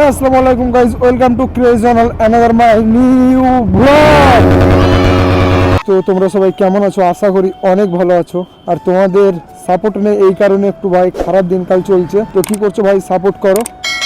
হ্যাঁ আসসালামু আলাইকুম guys welcome to craze channel another my new vlog তো তোমরা সবাই কেমন আছো? আশা করি অনেক ভালো আছো। আর তোমাদের সাপোর্ট নেই এই কারণে একটু ভাই খারাপ দিনকাল চলছে। তো কি করছ ভাই? সাপোর্ট করো।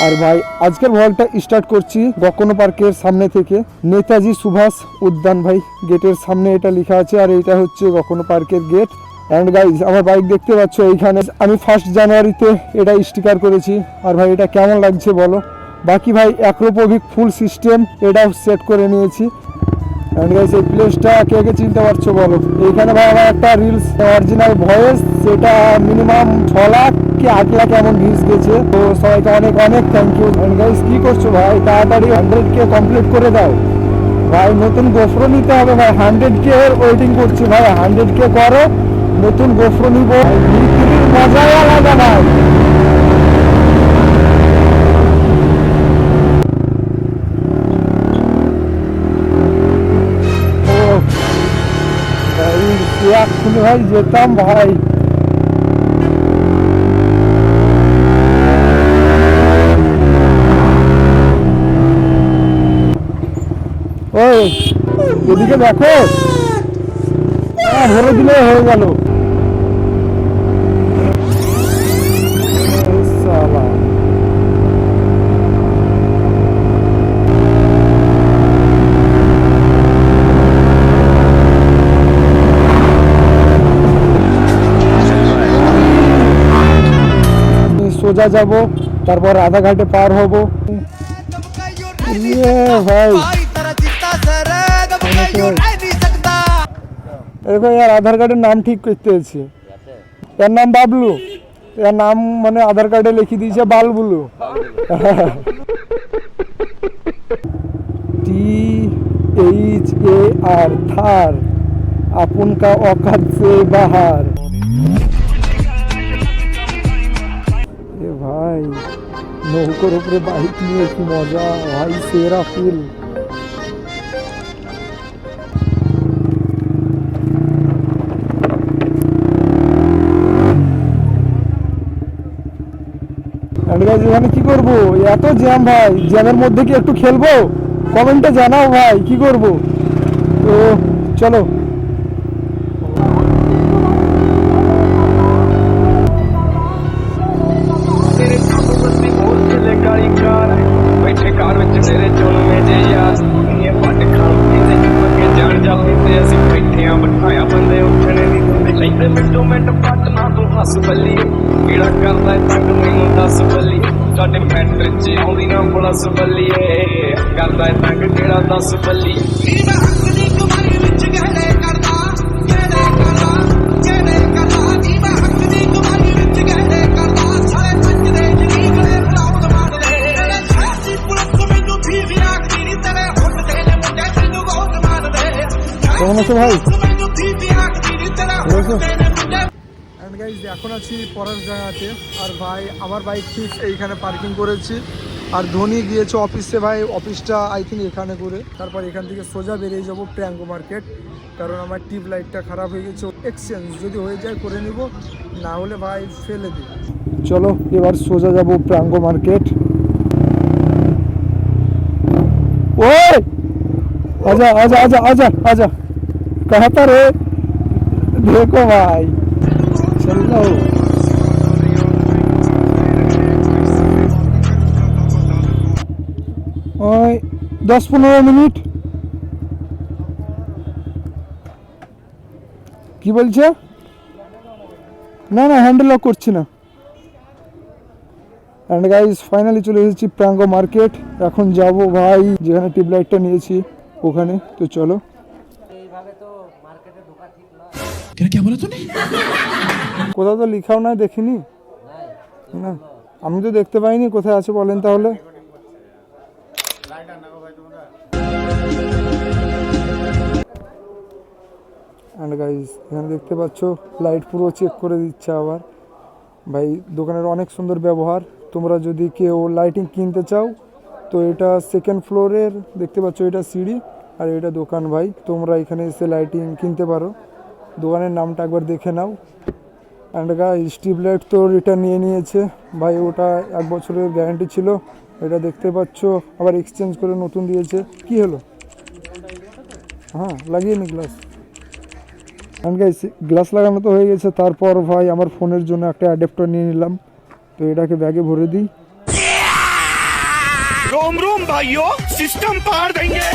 আর ভাই, আজকের ভ্লগটা স্টার্ট করছি গকনো পার্কের সামনে থেকে। নেতাজি সুভাষ উদ্যান ভাই, গেটের সামনে এটা লেখা আছে। আর এটা হচ্ছে গকনো পার্কের গেট। অ্যান্ড গাইজ আমার বাইক দেখতে পাচ্ছ এইখানে। আমি ফার্স্ট জানুয়ারিতে এটা স্টিকার করেছি। আর ভাই, এটা কেমন লাগছে বলো? বাকি ভাই, অ্যাক্রোপোভিক ফুল সিস্টেম, এটাও সেট করে নিয়েছি। অ্যান্ড গাইস প্লেসটা কে কে চিনতে পারছ বলো? এইখানে ভাই আমার একটা রিলস অরিজিনাল ভয়েস সেটা মিনিমাম ছ লাখ কি আট লাখ এমন ভিউজ গেছে। তো সবাইকে অনেক অনেক থ্যাংক ইউ অ্যান্ড গাইস কি করছ ভাই? তাড়াতাড়ি হান্ড্রেড কে কমপ্লিট করে দাও। ভাই, নতুন গোফরো নিতে হবে ভাই। হান্ড্রেড কে ওয়েটিং করছি ভাই। হান্ড্রেড কে করো, নতুন গোফরো নিব। মজাই আলাদা ভাই। এক্ষুনি ভাই যেতাম ভাই। ওই এদিকে দেখো। হ্যাঁ হয়ে গেল। সোজা যাব, তারপর রাধাঘাটে পার হব। ইয়ে আধার কার্ডের নাম ঠিক করতে হয়েছে। এর নাম বাবলু। এর নাম মানে আধার কার্ডে লিখে দিয়েছে বালবুলু। টি এইচ এ আর, থার। আপনকা অকাত সে বাহার। ভাই উপরে বাইক নিয়ে কি মজা? ভাই, সেরা ফিল। এখানে কি করব? এত জ্যাম ভাই। জ্যামের মধ্যে কি একটু খেলব? কমেন্টে জানাও ভাই, কি করব? তো চলো। ਮੈਟਰ ਚ ਆਉਂਦੀ ਨਾ ਪਲਸ ਬੱਲੀਏ ਕਰਦਾ ਏ ਤੰਗ ਕਿਹੜਾ ਦੱਸ ਬੱਲੀ কেমন আছো ভাই অ্যান্ড গাইজ এখন আছি পরের জায়গাতে আর ভাই আমার বাইক ঠিক এইখানে পার্কিং করেছি আর ধোনি গিয়েছে অফিসে ভাই, অফিসটা আই থিঙ্ক এখানে করে। তারপর এখান থেকে সোজা বেরিয়ে যাব প্র্যাঙ্গো মার্কেট কারণ আমার টিউব লাইটটা খারাপ হয়ে গেছে। এক্সচেঞ্জ যদি হয়ে যায় করে নিব, না হলে ভাই ফেলে দিই চলো, এবার সোজা যাব প্র্যাঙ্গো মার্কেট ও আজা আজা আজা আজা আজা। কাহাতা রে? দেখো ভাই। চলো। দশ পনেরো মিনিট। কি বলছে? না না হ্যান্ডেল লক করছি না। অ্যান্ড গাইজ ফাইনালি চলে এসেছি প্রাঙ্গো মার্কেট এখন যাব ভাই যেখানে টিউবলাইটটা নিয়েছি ওখানে। তো চলো। কোথাও তো লিখাও না দেখিনি? না। আমি তো দেখতে পাইনি কোথায় আছে বলেন তাহলে? অ্যান্ড গাইজ এখানে দেখতে পাচ্ছ লাইট পুরো চেক করে দিচ্ছে আবার। ভাই, দোকানের অনেক সুন্দর ব্যবহার। তোমরা যদি কেউ লাইটিং কিনতে চাও, তো এটা সেকেন্ড ফ্লোরের দেখতে পাচ্ছ এটা সিঁড়ি আর এটা দোকান ভাই। তোমরা এখানে এসে লাইটিং কিনতে পারো। দোকানের নামটা একবার দেখে নাও। অ্যান্ড গাই স্টিপ লাইট তো রিটার্ন নিয়ে নিয়েছে। ভাই, ওটা এক বছরের গ্যারান্টি ছিল। এটা দেখতে পাচ্ছ, আবার এক্সচেঞ্জ করে নতুন দিয়েছে। কি হলো? হ্যাঁ লাগিয়ে নি গ্লাস অ্যান্ড গাইস গ্লাস লাগানো তো হয়ে গেছে তারপর ভাই আমার ফোনের জন্য একটা অ্যাডাপ্টার নিয়ে নিলাম। তো এটাকে ব্যাগে ভরে দিই। রোম রোম ভাইও সিস্টেম পার দেঙ্গে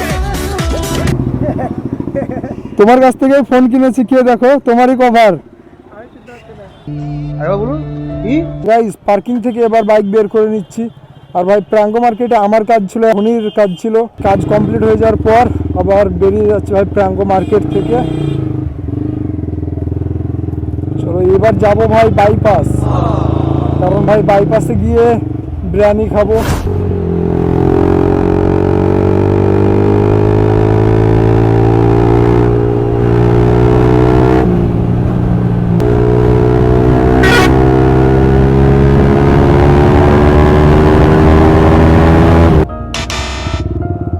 তোমার কাছ থেকে ফোন কিনেছি কে দেখো? তোমারই কভার গাইস পার্কিং থেকে এবার বাইক বের করে নিচ্ছি। আর ভাই প্রাঙ্গ মার্কেটে আমার কাজ ছিল হনির কাজ ছিল। কাজ কমপ্লিট হয়ে যাওয়ার পর আবার বেরিয়ে যাচ্ছে ভাই প্রাঙ্গ মার্কেট থেকে। এবার যাব ভাই বাইপাস কারণ ভাই বাইপাসে গিয়ে বিরিয়ানি খাব।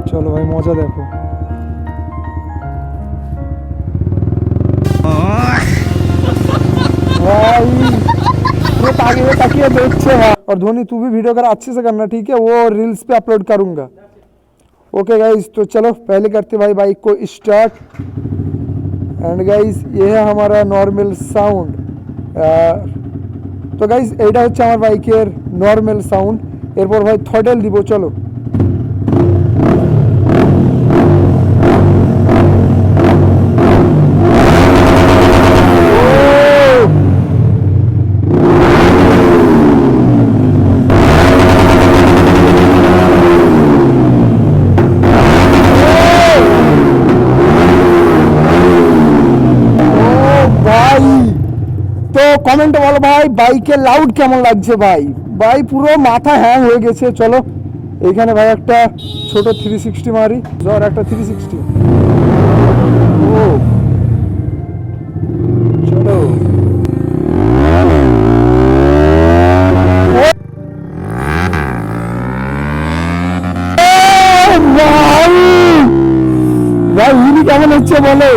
চলো ভাই মজা দেখো। धोनी तू भी वीडियो कर अच्छे से करना ठीक है वो रील्स पे अपलोड करूंगा ओके गाइस तो चलो पहले करते भाई बाइक को स्टार्ट एंड गाइस ये है हमारा नॉर्मल साउंड তো গাইস এইটা হচ্ছে আমার বাইকের নর্মাল সাউন্ড এরপর ভাই থটেল দিব চলো কমেন্টে বলো ভাই বাইকের লাউড কেমন লাগছে ভাই? ভাই, পুরো মাথা হ্যাং হয়ে গেছে, চলো। এখানে ভাই একটা ছোট থ্রি সিক্সটি মারি, জ্বর একটা থ্রি সিক্সটি ও। ভাই কেমন হচ্ছে বলো?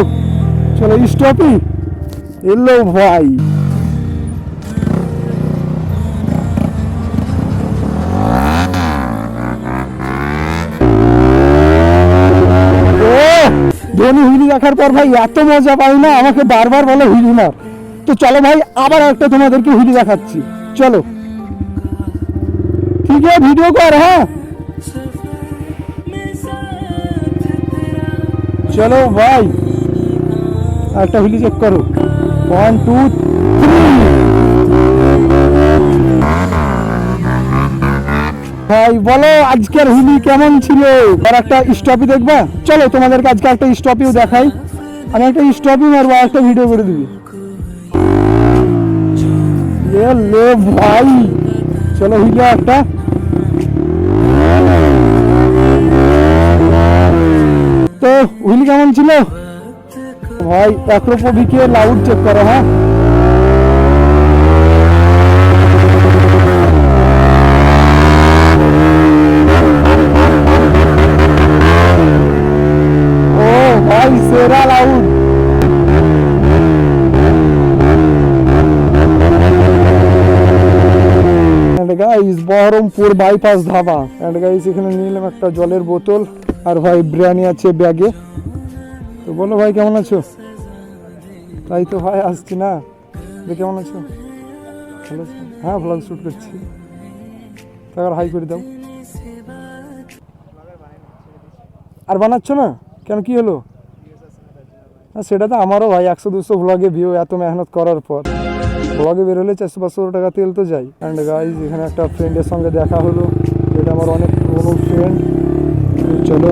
চলো স্টপই এলো ভাই। হুইলি দেখার পর ভাই এত মজা পাই না, আমাকে বারবার বলে হুইলি মার তো চলো ভাই, আবার একটা তোমাদেরকে হুইলি দেখাচ্ছি। চলো। ঠিক আছে ভিডিও কর হ্যাঁ? চলো ভাই, একটা হুইলি চেক করো। ওয়ান টু ভাই, বলো আজকের হুলি কেমন ছিল? আর একটা স্টপি দেখবা। চলো তোমাদেরকে আজকে একটা স্টপিও দেখাই। আমি একটা স্টপি মারবো একটা ভিডিও করে দিবি। ভাই, চলো হুইলে একটা। তো হুইলি কেমন ছিল? ভাই অ্যাক্রোপোভিকে লাউড চেক করো হ্যাঁ? Baharampur bypass dhaba. And guys এখানে নিলাম একটা জলের বোতল। আর ভাই, বিরিয়ানি আছে ব্যাগে। তো বলো ভাই, কেমন আছো? তাই তো ভাই আসছি না? কেমন আছো? ভালো আছো? হ্যাঁ ভ্লগ শ্যুট করছি। তারপর হাই করে দাও। আর বানাচ্ছ না? কেন, কি হলো? সেটা তো আমারও ভাই, একশো দুশো ভ্লগে ভিউ এত মেহনত করার পর। ব্লগে বেরোলে চারশো পাঁচশো টাকা তেল তো যাই অ্যান্ড গাইজ এখানে একটা ফ্রেন্ডের সঙ্গে দেখা হলো। এটা আমার অনেক পুরোনো ফ্রেন্ড চলো।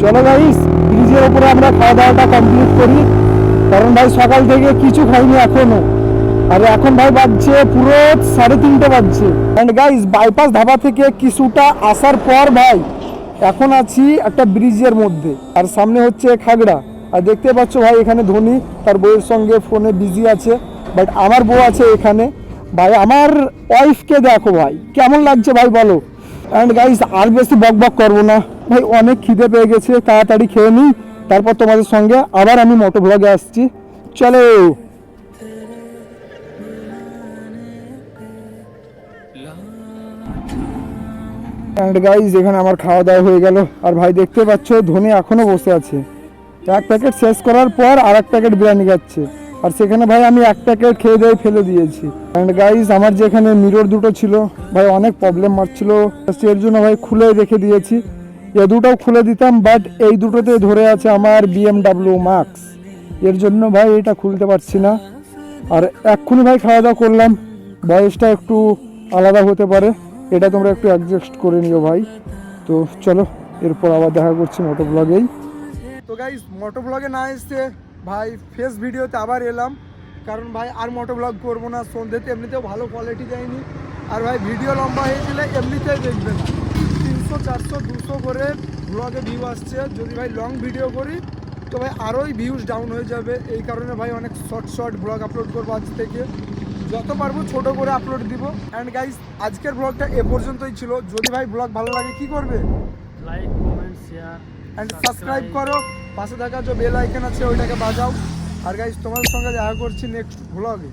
চলো গাইস ব্রিজের উপরে আমরা খাওয়া দাওয়াটা কমপ্লিট করি। কারণ ভাই সকাল থেকে কিছু খাইনি এখনও। আর এখন ভাই বাজছে পুরো সাড়ে তিনটে বাজছে। অ্যান্ড গাইস বাইপাস ধাবা থেকে কিছুটা আসার পর ভাই এখন আছি একটা ব্রিজের মধ্যে। আর সামনে হচ্ছে খাগড়া। আর দেখতে পাচ্ছ ভাই এখানে ধোনি তার বউয়ের সঙ্গে ফোনে বিজি আছে। বাট আমার বউ আছে এখানে। ভাই আমার ওয়াইফকে দেখো ভাই। কেমন লাগছে ভাই বলো? অ্যান্ড গাইস আর বেশি বক বক করব না। ভাই অনেক খিদে পেয়ে গেছে, তাড়াতাড়ি খেয়ে নিই। তারপর তোমাদের সঙ্গে আবার আমি মোটো ব্লগে আসছি। চলো! অ্যান্ড গাইজ এখানে আমার খাওয়া দাওয়া হয়ে গেল। আর ভাই, দেখতে পাচ্ছ, ধোনি এখনও বসে আছে। এক প্যাকেট শেষ করার পর আর এক প্যাকেট বিরিয়ানি খাচ্ছে। আর সেখানে ভাই, আমি এক প্যাকেট খেয়ে দিয়ে ফেলে দিয়েছি। অ্যান্ড গাইজ আমার যেখানে মিরর দুটো ছিল, ভাই, অনেক প্রবলেম মারছিল। এর জন্য ভাই, খুলে রেখে দিয়েছি। এ দুটোও খুলে দিতাম বাট এই দুটোতে ধরে আছে আমার বিএমডাব্লিউ মার্কস এর জন্য ভাই, এটা খুলতে পারছি না। আর এক্ষুনি ভাই, খাওয়া দাওয়া করলাম। বয়সটা একটু আলাদা হতে পারে। এটা তোমরা একটু অ্যাডজাস্ট করে নিও ভাই। তো চলো, এরপর আবার দেখা করছি মোটো ব্লগেই তো গাইজ মোটো ব্লগে না এসে ভাই ফেস ভিডিওতে আবার এলাম। কারণ ভাই আর মোটো ব্লগ করব না, সন্ধ্যেতে এমনিতেও ভালো কোয়ালিটি দেয়নি। আর ভাই ভিডিও লম্বা হয়ে গেলে এমনিতেই দেখবে না। তিনশো, চারশো, দুশো করে ব্লগে ভিউ আসছে। যদি ভাই লং ভিডিও করি, তো ভাই আরোই ভিউজ ডাউন হয়ে যাবে। এই কারণে ভাই অনেক শর্ট শর্ট ব্লগ আপলোড করব আজ থেকে। যত পারব ছোট করে আপলোড দিব। অ্যান্ড গাইস আজকের ব্লগটা এ পর্যন্তই ছিল। যদি ভাই ব্লগ ভালো লাগে কি করবে? Like comment share and subscribe করো। পাশে থাকা যে বেল আইকন আছে ওইটাকে বাজাও। আর গাইস তোমাদের সঙ্গে দেখা করছি নেক্সট ব্লগে